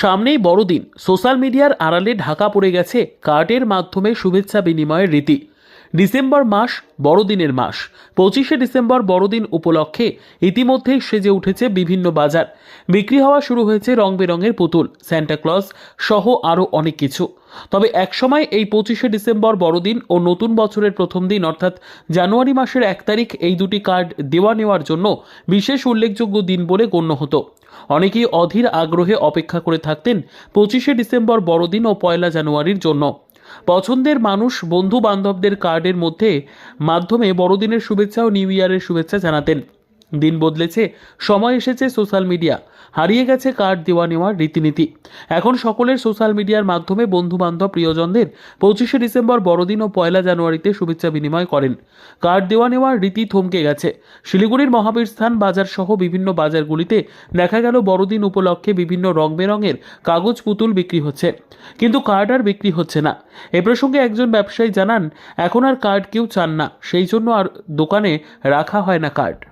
সামনেই বড়দিন। সোশ্যাল মিডিয়ার আড়ালে ঢাকা পড়ে গেছে কার্ডের মাধ্যমে শুভেচ্ছা বিনিময়ের রীতি। ডিসেম্বর মাস বড়দিনের মাস। পঁচিশে ডিসেম্বর বড়দিন উপলক্ষে ইতিমধ্যেই সেজে উঠেছে বিভিন্ন বাজার। বিক্রি হওয়া শুরু হয়েছে রং বেরঙের পুতুল স্যান্টাক্লজ সহ আরও অনেক কিছু। তবে একসময় এই পঁচিশে ডিসেম্বর বড়দিন ও নতুন বছরের প্রথম দিন, অর্থাৎ জানুয়ারি মাসের এক তারিখ, এই দুটি কার্ড দেওয়া নেওয়ার জন্য বিশেষ উল্লেখযোগ্য দিন বলে গণ্য হতো। অনেকেই অধীর আগ্রহে অপেক্ষা করে থাকতেন পঁচিশে ডিসেম্বর বড়দিন ও পয়লা জানুয়ারির জন্য। পছন্দের মানুষ বন্ধু বান্ধবদের কার্ডের মধ্যে মাধ্যমে বড়দিনের শুভেচ্ছা ও নিউ ইয়ারের শুভেচ্ছা জানাতেন। দিন বদলেছে, সময় এসেছে সোশ্যাল মিডিয়া। হারিয়ে গেছে কার্ড দেওয়া নেওয়ার রীতিনীতি। এখন সকলের সোশ্যাল মিডিয়ার মাধ্যমে বন্ধু বান্ধব প্রিয়জনদের পঁচিশে ডিসেম্বর বড়দিন ও পয়লা জানুয়ারিতে শুভেচ্ছা বিনিময় করেন। কার্ড দেওয়া নেওয়ার রীতি থমকে গেছে। শিলিগুড়ির মহাবীর স্থান বাজার সহ বিভিন্ন বাজারগুলিতে দেখা গেল বড়দিন উপলক্ষে বিভিন্ন রং বেরঙের কাগজ পুতুল বিক্রি হচ্ছে। কিন্তু কার্ড আর বিক্রি হচ্ছে না। এ প্রসঙ্গে একজন ব্যবসায়ী জানান, এখন আর কার্ড কেউ চান না, সেই জন্য আর দোকানে রাখা হয় না কার্ড।